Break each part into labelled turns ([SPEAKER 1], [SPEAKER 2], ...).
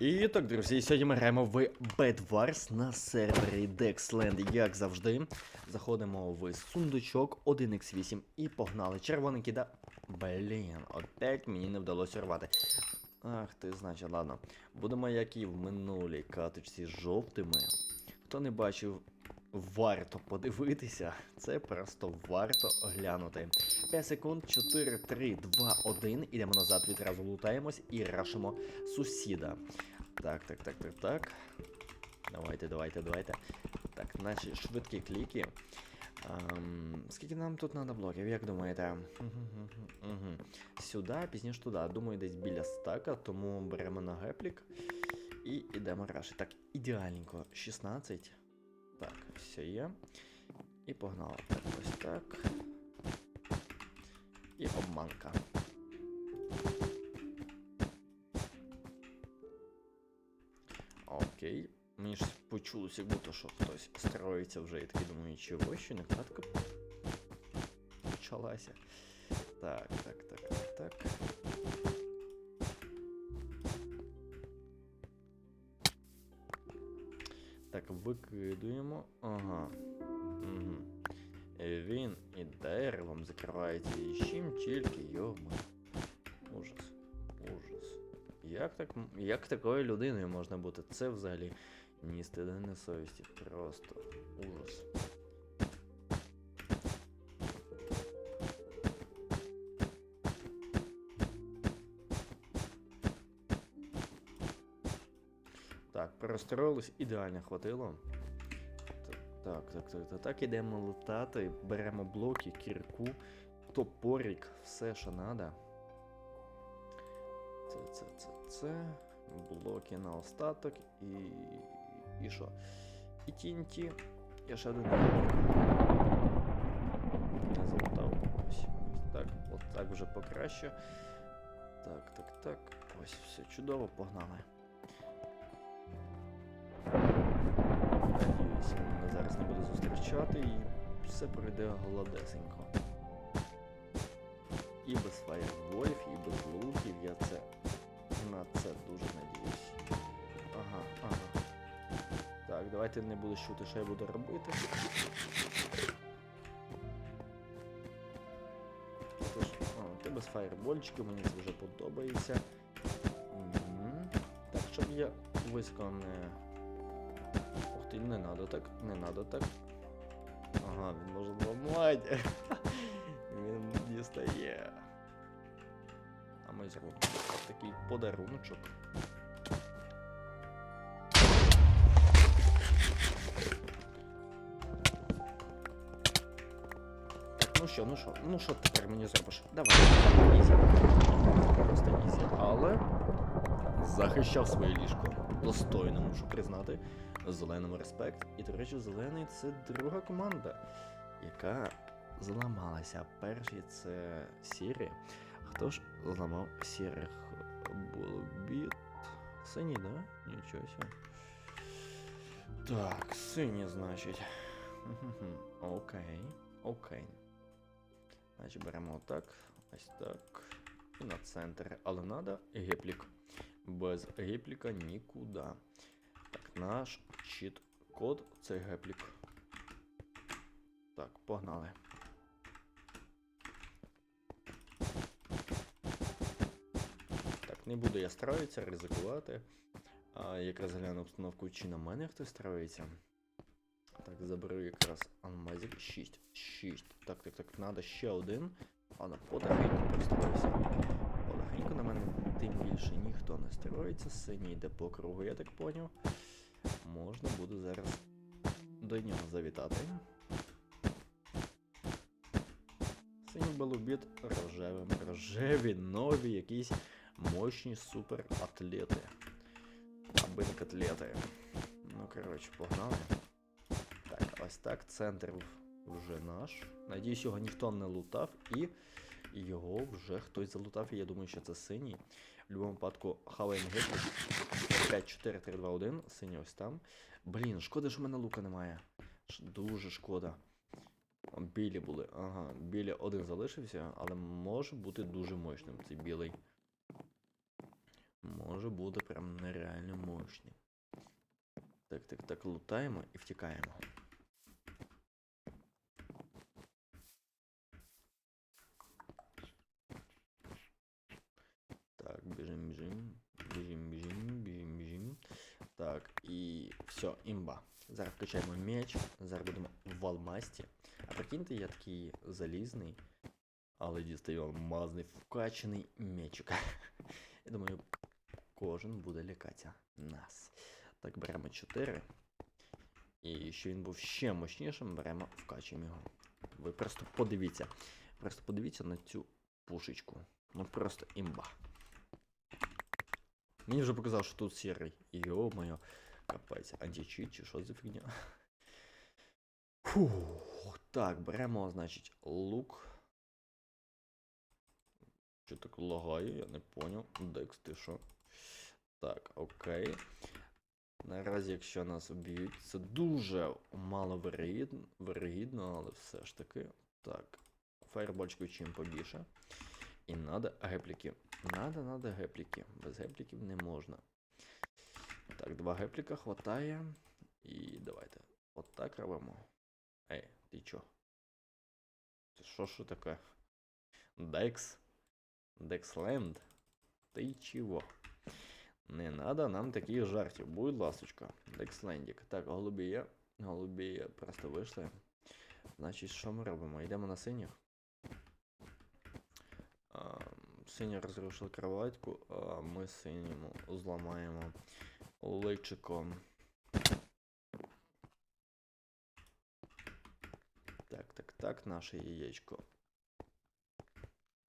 [SPEAKER 1] І так, друзі, сьогодні ми граємо в Bad Wars на сервері Dexland, як завжди. Заходимо в сундучок 1x8 і погнали. Червоний кида. Блін, опять мені не вдалося рвати. Ах ти, значить, ладно. Будемо як і в минулій каточці з жовтими. Хто не бачив, варто подивитися. Це просто варто глянути. 5 секунд, 4, 3, 2, 1. Ідемо назад, відразу лутаємось і рашимо сусіда. Так, так, так, так, так. Давайте, давайте, давайте. Так, наші швидкі кліки. Ем, скільки нам тут треба блоків, як думаєте? Угу. Сюди, пізніше туди. Думаю, десь біля стака, тому беремо на геплік і йдемо рашити. Так, ідеальненько. 16. Так, все є. І погнали. Так, ось так. І обманка. Окей. Мені ж почулося, як будто що хтось строїться вже і такий думаю, чого ще не катка почалася. Так, так, так, так, так. Викидуємо. Ага. Угу. Він і деревом закривається і чим тільки йому. Ужас. Ужас. Як так, як такою людиною можна бути? Це взагалі ні стида, совісті. Просто ужас. Перестроїлись, ідеально хватило. Так, так, так, так, так, ідемо летати, беремо блоки, кірку, топорик, все, що треба. Це, це, це, це. Блоки на остаток і. І що? І тінті. Я ще один. Не залутав. Ось. Ось так. От так вже покраще. Так, так, так. Ось все чудово, погнали. Надіюсь, мене зараз не буде зустрічати і все пройде гладесенько. І без фаєрболів, і без луків я це на це дуже надіюсь. Ага, ага. Так, давайте не буду чути, що я буду робити. Тож, о, ти без фаєрбольчиків, мені це вже подобається. Угу. Так, щоб я високо не. Ти, не надо так, не надо так. Ага, він може зламати. Він дістає. А ми зробимо такий подаруночок. Ну що, ну що, ну що тепер мені зробиш? Давай, ізі. Просто ізі. Але захищав своє ліжко. Достойно, мушу признати. Зеленому респект. І, до речі, зелений це друга команда, яка зламалася. Перший це сірі. Хто ж зламав сірих Булбіт? Синій, да? Нічого. Так, синій, значить. Окей, окей. Значить, беремо отак, ось так. І на центр. Але надо геплік. Без гепліка нікуди. Наш чіт-код це геплік. Так, погнали. Так, не буду я строїтися, ризикувати. А, якраз гляну обстановку, чи на мене хтось строїться. Так, заберу якраз алмазик 6. 6. Так, так, так, надо ще один. Ладно, потихеньку пристроївся. Потихеньку на мене тим більше ніхто не строїться. Синій йде по кругу, я так поняв. Можна буде зараз до нього завітати. Синій балубіт рожевим. Рожеві, нові, якісь мощні супер атлети. Аби не котлети. Ну, коротше, погнали. Так, ось так, центр вже наш. Надіюсь, його ніхто не лутав і його вже хтось залутав, і я думаю, що це синій. Будь-якому випадку хаваємо геплі. 5, 4, 3, 2, 1. Синій ось там. Блін, шкода, що в мене лука немає. Дуже шкода. Білі були. Ага, білі один залишився, але може бути дуже мощним цей білий. Може бути прям нереально мощний. Так, так, так, лутаємо і втікаємо. Так, і все, імба. Зараз вкачаємо меч, зараз будемо в алмасті. А прикиньте, я такий залізний, але дістаю алмазний вкачаний мечик. Я думаю, кожен буде лякатися нас. Так, беремо 4. І що він був ще мощнішим, беремо, вкачуємо його. Ви просто подивіться. Просто подивіться на цю пушечку. Ну просто імба. Мені вже показав, що тут сірий. Йо-моє, капець, античіт чи що за фігня. Фух, так, беремо, значить, лук. Що так лагає, я не поняв. Декс, ти що? Так, окей. Наразі, якщо нас об'ють, це дуже мало вирогідно, але все ж таки. Так, фаєрбольчиків чим побільше. І надо гепліки. Надо, надо гепліки. Без гепліків не можна. Так, два гепліка хватає. І давайте. От так робимо. Ей, ти чо? Що що таке? Декс? Дексленд? Ти чого? Не надо нам таких жартів, будь ласочка. Декслендік. Так, голубі є. Голубі просто вийшли. Значить, що ми робимо? Йдемо на синіх. А, розрушили кроватку, а ми синьому зламаємо личиком. Так, так, так, наше яєчко.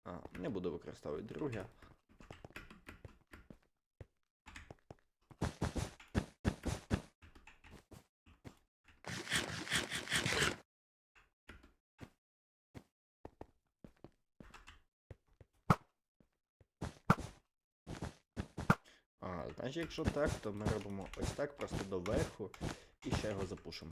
[SPEAKER 1] А, не буду використовувати друге. А, значить, якщо так, то ми робимо ось так, просто доверху і ще його запушимо.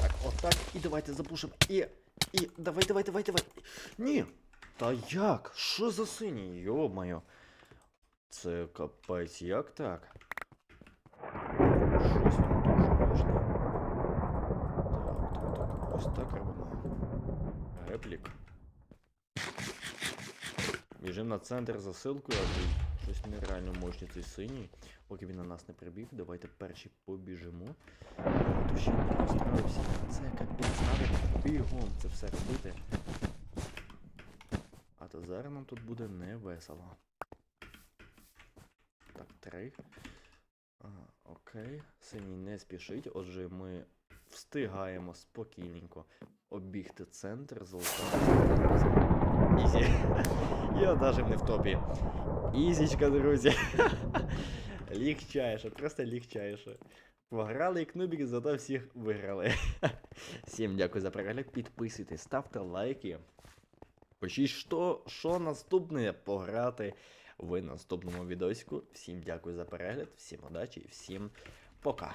[SPEAKER 1] Так, отак. І давайте запушимо. І. І. Давай, давай, давай, давай. Ні. Та як? Що за синій? Йо-моє. Це капець, як так? Щось він дуже можна. Так, так, так. Ось так робимо. Реплік. Біжимо на центр за силкою, адже щось нереально мощний цей синій. Поки він на нас не прибіг, давайте перші побіжимо. А, То ще не розправився. Це капець, треба бігом це все робити. А то зараз нам тут буде не весело. Так, три. Окей. Синій не спішить, отже, ми встигаємо спокійненько обігти центр, залишаємося. Ізі. Я навіть не в топі. Ізічка, друзі. Лігчайше, просто лігчайше. Пограли як нубіки, зато всіх виграли. Всім дякую за перегляд. Підписуйтесь, ставте лайки. Пишіть, що, що наступне пограти в наступному відосіку. Всім дякую за перегляд, всім удачі, всім пока.